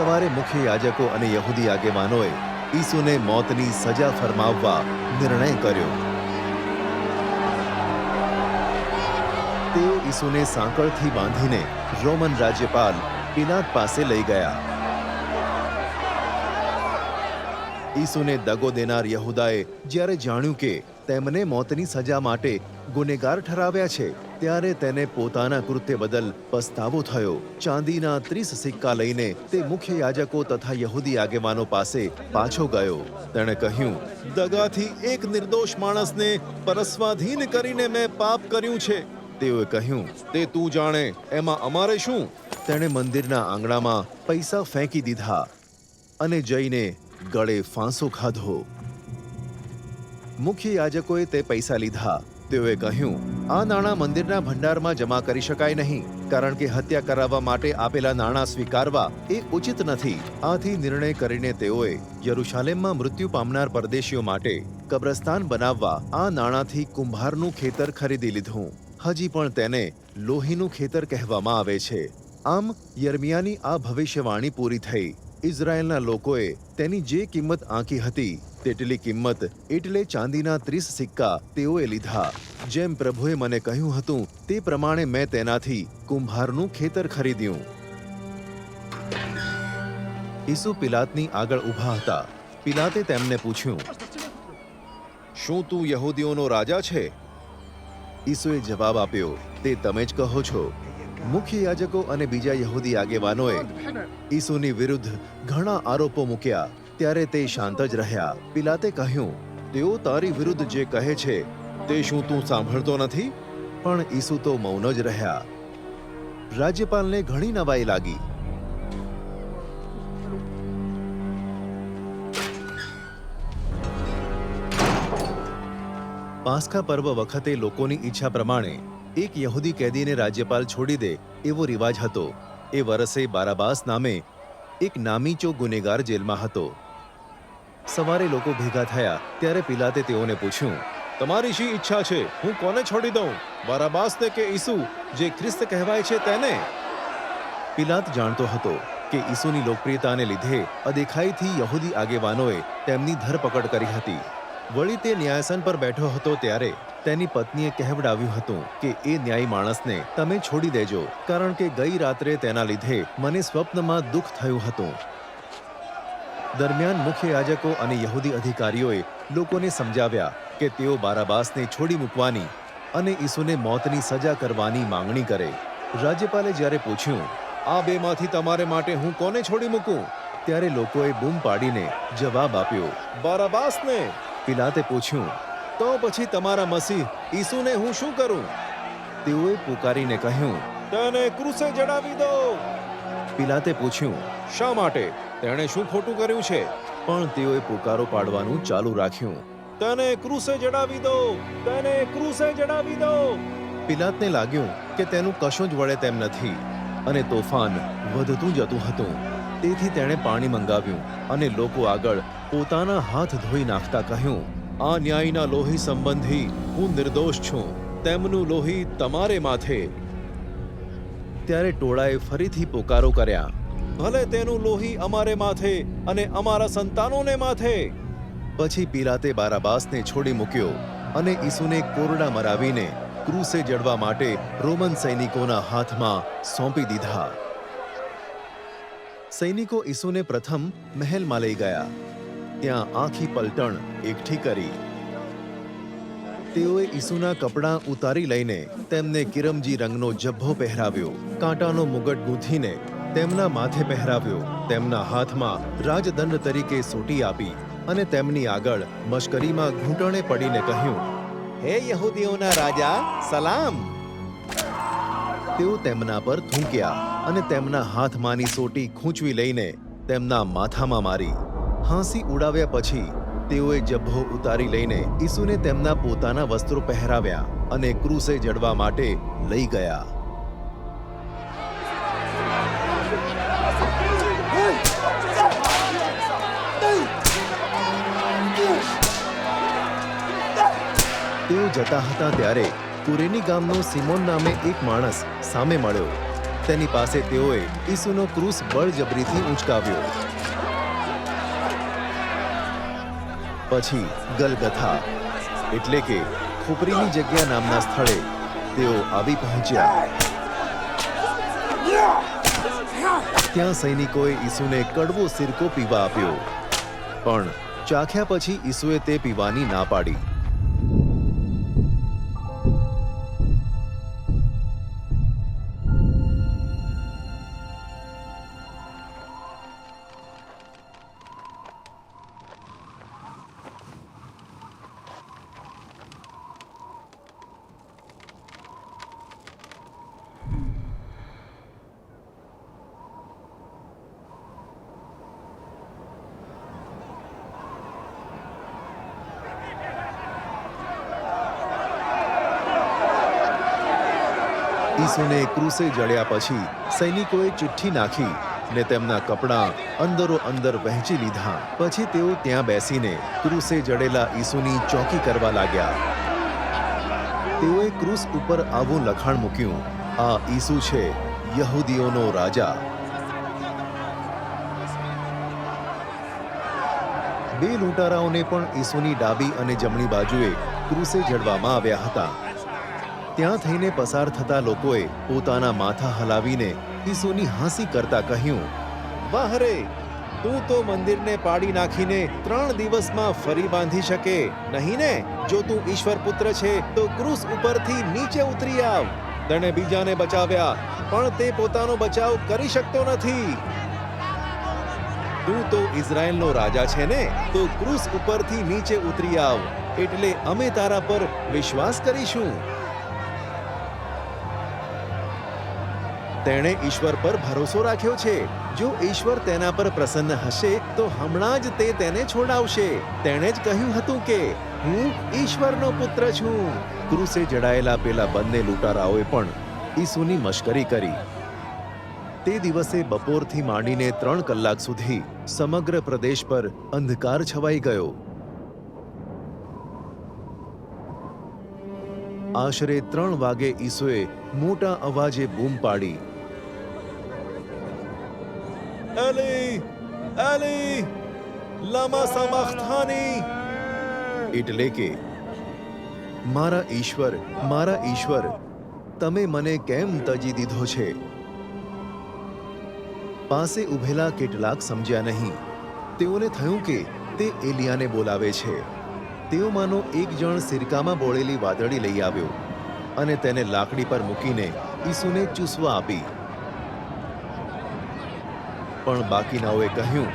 સવારે મુખ્ય યાજકો અને યહૂદી આગેવાનોએ ઈસુને મોતની સજા ફરમાવવા નિર્ણય કર્યો. તેઓ ઈસુને સાંકળથી બાંધીને રોમન રાજ્યપાલ પિલાત પાસે લઈ ગયા. ઈસુને દગો દેનાર યહુદાએ જ્યારે જાણ્યું કે તેમને મોતની સજા માટે ગુનેગાર ઠરાવ્યા છે ત્યારે તેને પોતાના કૃત્ય બદલ પસ્તાવો થયો. ચાંદીના ત્રીસ સિક્કા લઈને તે મુખ્ય યાજકો તથા યહૂદી આગેવાનો પાસે પાછો ગયો. તેણે કહ્યું, દગાથી એક નિર્દોષ માણસને પરસ્વાધીન કરીને મેં પાપ કર્યું છે. તેઓએ કહ્યું, તે તું જાણે, એમાં અમારે શું? તેણે મંદિરના આંગણામાં પૈસા ફેંકી દીધા અને જઈને ગળે ફાંસો ખાધો. મુખ્ય યાજકોએ તે પૈસા લીધા. તેઓએ કહ્યું, આ નાણાં મંદિરના ભંડારમાં જમા કરી શકાય નહીં, કારણ કે હત્યા કરાવવા માટે આપેલા નાણાં સ્વીકારવા એ ઉચિત નથી. આથી નિર્ણય કરીને તેઓએ યરુશાલેમમાં મૃત્યુ પામનાર પરદેશીઓ માટે કબ્રસ્તાન બનાવવા આ નાણાંથી કુંભારનું ખેતર ખરીદી લીધું. હજી પણ તેને લોહીનું ખેતર કહેવામાં આવે છે. આમ યર્મિયાની આ ભવિષ્યવાણી પૂરી થઈ. ઇઝરાયેલના લોકોએ તેની જે કિંમત આંકી હતી, તેટલી કિંમત એટલે ચાંદીના ત્રીસ સિક્કા તેઓએ લીધા. જેમ પ્રભુએ મને કહ્યું હતું, તે પ્રમાણે મેં તેનાથી કુંભારનું ખેતર ખરીદ્યું. ઈસુ પિલાતની આગળ ઊભા હતા. પિલાતે તેમને પૂછ્યું, શું તું યહૂદીઓનો રાજા છે? ઈસુએ જવાબ આપ્યો, તે તમે જ કહો છો. મુખ્ય યાજકો અને બીજા યહૂદી આગેવાનોએ ઈસુની વિરુદ્ધ ઘણા આરોપો મૂક્યા, ત્યારે તે શાંત જ રહ્યા. પિલાતે કહ્યું, તેઓ તારી વિરુદ્ધ જે કહે છે, તે શું તું સાંભળતો નથી? પણ ઈસુ તો મૌન જ રહ્યા. રાજ્યપાલને ઘણી નવાઈ લાગી. પાસ્કા પર્વ વખતે લોકોની ઈચ્છા પ્રમાણે એક યહૂદી કેદીને રાજ્યપાલ છોડી દે એવો રિવાજ હતો. એ વરસે બારાબાસ નામે એક નામીચો ગુનેગાર જેલમાં હતો. સવારે લોકો ભેગા થયા, ત્યારે પિલાતે તેઓને પૂછ્યું, તમારી શી ઈચ્છા છે? હું કોને છોડી દઉં? બારાબાસને કે ઈસુ, જે ખ્રિસ્ત કહેવાય છે તેને? પિલાત જાણતો હતો કે ઈસુની લોકપ્રિયતાને લીધે અદેખાઈથી યહૂદી આગેવાનોએ તેમની ધરપકડ કરી હતી. વળી તે ન્યાયાસન પર બેઠો હતો ત્યારે તેની પત્નીએ કહેવડાવ્યું હતું કે, એ ન્યાયી માણસને તમે છોડી દેજો, કારણ કે ગઈ રાત્રે તેના લીધે મને સ્વપ્નમાં દુઃખ થયું હતું. દરમિયાન મુખ્ય યાજકો અને યહૂદી અધિકારીઓએ લોકોને સમજાવ્યા કે તેઓ બારાબાસને છોડી મૂકવાની અને ઈસુને મોતની સજા કરવાની માંગણી કરે. રાજ્યપાલે જ્યારે પૂછ્યું, આ બેમાંથી તમારે માટે હું કોને છોડી મૂકું? ત્યારે લોકોએ બૂમ પાડીને જવાબ આપ્યો, બારાબાસને. પિલાતે પૂછ્યું, તો પછી તમારા મસીહ ઈસુને હું શું કરું? તેઓએ પુકારીને કહ્યું, તેને ક્રુસે જડાવી દો. પિલાતે પૂછ્યું, શા માટે? તેણે શું ખોટું કર્યું છે? પણ તેઓએ પુકારો પાડવાનું ચાલુ રાખ્યું, તેને ક્રુસે જડાવી દો, તેને ક્રુસે જડાવી દો. પિલાતને લાગ્યું કે તેનું કશું જ વળે તેમ નથી અને તોફાન વધતું જતું હતું. તેથી તેણે પાણી મંગાવ્યું અને લોકો આગળ પોતાના હાથ ધોઈ નાખતા કહ્યું, આ ન્યાયના લોહી સંબંધી હું નિર્દોષ છું. તેમનું લોહી તમારે માથે. ત્યારે ટોળાએ ફરીથી પોકારો કર્યા, ભલે તેનું લોહી અમારે માથે અને અમારા સંતાનોને માથે. પછી પિલાતે બારાબાસને છોડી મૂક્યો અને ઈસુને કોરડા મરાવીને ક્રૂસે જડવા માટે રોમન સૈનિકોના હાથમાં સોંપી દીધા. સૈનિકો ઈસુને પ્રથમ મહેલમાં લઈ ગયા. ત્યાં આખી પલટણ એકઠી કરી. તેઓએ ઈસુના કપડાં ઉતારી લઈને તેમને કિરમજી રંગનો જબ્ભો પહેરાવ્યો, કાંટાનો મુગટ ગૂંથીને તેમના માથે પહેરાવ્યો, તેમના હાથમાં રાજદંડ તરીકે સોટી આપી અને તેમની આગળ મશ્કરીમાં ઘૂંટણે પડીને કહ્યું, હે યહૂદીઓના રાજા, સલામ. તેઓ તેમના પર થૂંક્યા અને તેમના હાથમાંની સોટી ખૂંચવી લઈને તેમના માથામાં મારી. હાંસી ઉડાવ્યા પછી તેઓએ જબ્ભો ઉતારી લઈને ઈસુને તેમના પોતાના વસ્ત્રો પહેરાવ્યા અને ક્રૂસે જડવા માટે લઈ ગયા. તેઓ જતા હતા ત્યારે કુરેની ગામનો સિમોન નામે એક માણસ સામે મળ્યો. તેની પાસે તેઓએ ઈસુનો ક્રૂસ બળજબરીથી ઉંચકાવ્યો પછી ગલગથા. એટલે કે ખોપરીની જગ્યા નામના સ્થળે તેઓ આવી પહોંચ્યા. ત્યાં સૈનિકોએ ઈસુને કડવો સિરકો પીવા આપ્યો. પણ ચાખ્યા પછી ઈસુએ તે પીવાની ના પાડી. ઈસુને ક્રુસે જડ્યા પછી સૈનિકોએ ચિઠ્ઠી નાખી ને તેમના કપડાં અંદરો અંદર વહેંચી લીધા. પછી તેઓ ત્યાં બેસીને ક્રુસે જડેલા ઈસુની ચોકી કરવા લાગ્યા. તેઓએ ક્રુસ ઉપર આવું લખાણ મૂક્યું, આ ઈસુ છે યહૂદીઓનો રાજા. બે લૂંટારાઓને પણ ઈસુની ડાબી અને જમણી બાજુએ ક્રુસે જડવામાં આવ્યા હતા. ત્યાં થઈને પસાર થતા લોકોએ પોતાના માથા હલાવીને ઈસુની હાંસી કરતા કહ્યું, વાહ રે, તું તો મંદિરને પાડી નાખીને ત્રણ દિવસમાં ફરી બાંધી શકે, નહીં ને? જો તું ઈશ્વર પુત્ર છે, તો ક્રુસ ઉપરથી નીચે ઉતરી આવ. તેણે બીજાને બચાવ્યા, પણ તે પોતાનો બચાવ કરી શકતો નથી. તું તો ઇઝરાયલનો રાજા છે ને, તો ક્રુસ ઉપરથી નીચે ઉતરી આવ, એટલે અમે તારા પર વિશ્વાસ કરીશું. તેણે ઈશ્વર પર ભરોસો રાખ્યો છે. જો ઈશ્વર તેના પર પ્રસન્ન હશે, તો હમણાં જ તે તેને છોડાવશે. તેણે જ કહ્યું હતું કે, હું ઈશ્વરનો પુત્ર છું. ક્રુસે જડાયેલા પેલા બંને લૂંટારાઓએ પણ ઈસુની મશ્કરી કરી. તે દિવસે બપોરથી માંડીને ત્રણ કલાક સુધી સમગ્ર પ્રદેશ પર અંધકાર છવાઈ ગયો. આશરે ત્રણ વાગે ઈસુએ મોટા અવાજે બૂમ પાડી. એલી એલી લમા સમખ્થાની એટલે મારા ઈશ્વર મારા ઈશ્વર, તમે મને કેમ તજી દીધો છે? પાસે ઊભેલા કેટલાક સમજ્યા નહીં. તેઓને થયું કે તે એલિયાને બોલાવે છે. તેઓમાંનો એક જણ સિરકામાં બોળેલી વાદળી લઈ આવ્યો અને તેને લાકડી પર મૂકીને ઈસુને ચૂસવા આપી. પણ બાકીનાઓએ કહ્યું,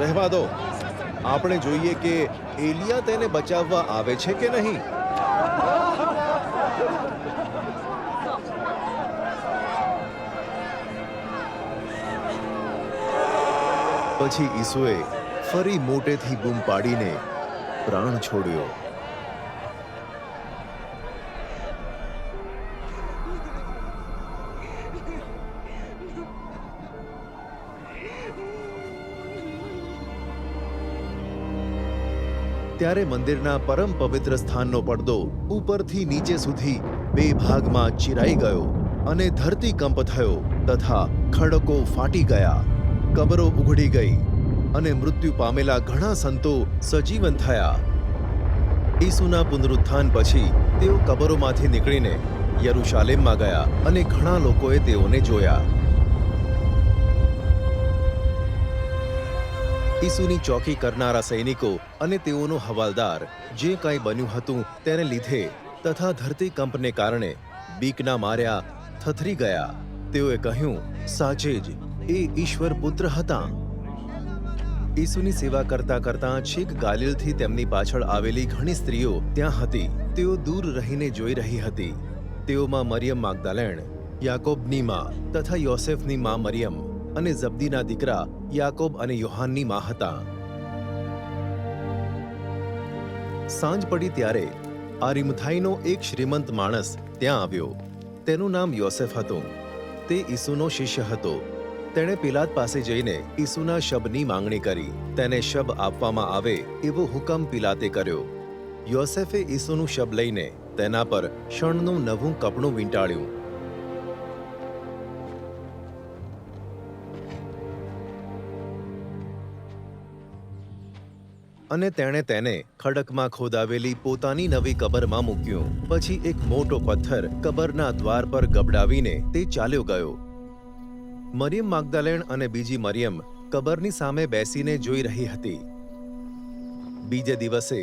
રહેવા દો. આપણે જોઈએ કે એલિયા તેને બચાવવા આવે છે કે નહીં. પછી ઈસુએ ફરી મોટેથી બૂમ પાડીને પ્રાણ છોડ્યો. ત્યારે મંદિરના પરમ પવિત્ર સ્થાનનો પડદો ઉપરથી નીચે સુધી બે ભાગમાં ચિરાઈ ગયો અને ધરતીકંપ થયો તથા ખડકો ફાટી ગયા, કબરો ઉઘડી ગઈ અને મૃત્યુ પામેલા ઘણા સંતો સજીવન થયા. ઈસુના પુનરુત્થાન પછી તેઓ કબરોમાંથી નીકળીને યરુશાલેમમાં ગયા અને ઘણા લોકોએ તેઓને જોયા. ઈસુની ચોકી કરનારા સૈનિકો અને તેઓનો હવાલદાર જે કાંઈ બન્યું હતું તેને લીધે તથા ધરતીકંપને કારણે બીકના માર્યા થથરી ગયા. તેઓએ કહ્યું, સાચે જ, એ ઈશ્વર પુત્ર હતા. ઈસુની સેવા કરતા કરતા છેક ગાલિલથી તેમની પાછળ આવેલી ઘણી સ્ત્રીઓ ત્યાં હતી. તેઓ દૂર રહીને જોઈ રહી હતી. તેઓમાં મરિયમ માગદાલેણ, યાકોબની માં તથા યોસેફની માં મરિયમ અને જબ્દીના દીકરા યાકોબ અને યોહાનની માં હતા. સાંજ પડી ત્યારે આરિમથાઈનો એક શ્રીમંત માણસ ત્યાં આવ્યો. તેનું નામ યોસેફ હતું. તે ઈસુનો શિષ્ય હતો. તેણે પિલાત પાસે જઈને ઈસુના શબની માંગણી કરી. તેને શબ આપવામાં આવે એવો હુકમ પિલાતે કર્યો. યોસેફે ઈસુનું શબ લઈને તેના પર શણનું નવું કપડું વીંટાળ્યું. અને તેણે તેને ખડકમાં ખોદાવેલી પોતાની નવી કબરમાં મૂક્યું. પછી એક મોટો પથ્થર કબરના દ્વાર પર ગબડાવીને તે ચાલ્યો ગયો. મરિયમ માગદાલેણ અને બીજી મરિયમ કબરની સામે બેસીને જોઈ રહી હતી. બીજે દિવસે,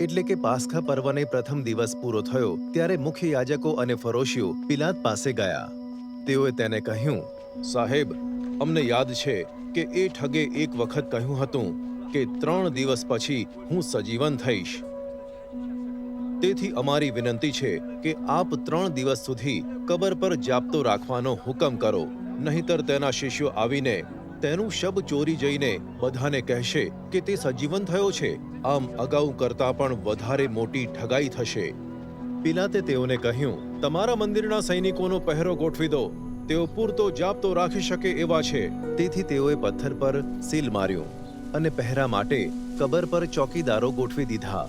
એટલે કે પાસ્ખા પર્વને પ્રથમ દિવસ પૂરો થયો, ત્યારે મુખ્ય યાજકો અને ફરોશીઓ પિલાત પાસે ગયા. તેઓએ તેને કહ્યું, સાહેબ, અમને યાદ છે કે એ ઠગે એક વખત કહ્યું હતું કે ત્રણ દિવસ પછી હું સજીવન થઈશ. તેથી અમારી વિનંતી છે કે આપ ત્રણ દિવસ સુધી કબર પર જાપતો રાખવાનો હુકમ કરો, નહીંતર તેના શિષ્યો આવીને તેનું શબ ચોરી જઈને બધાને કહેશે કે તે સજીવન થયો છે. આમ અગાઉ કરતાં પણ વધારે મોટી ઠગાઈ થશે. પિલાતે તેઓને કહ્યું, તમારા મંદિરના સૈનિકોનો પહેરો ગોઠવી દો. તેઓ પૂરતો જાપતો રાખી શકે એવા છે. તેથી તેઓએ પથ્થર પર સીલ માર્યું. અને પહેરા માટે કબર પર ચોકીદારો ગોઠવી દીધા.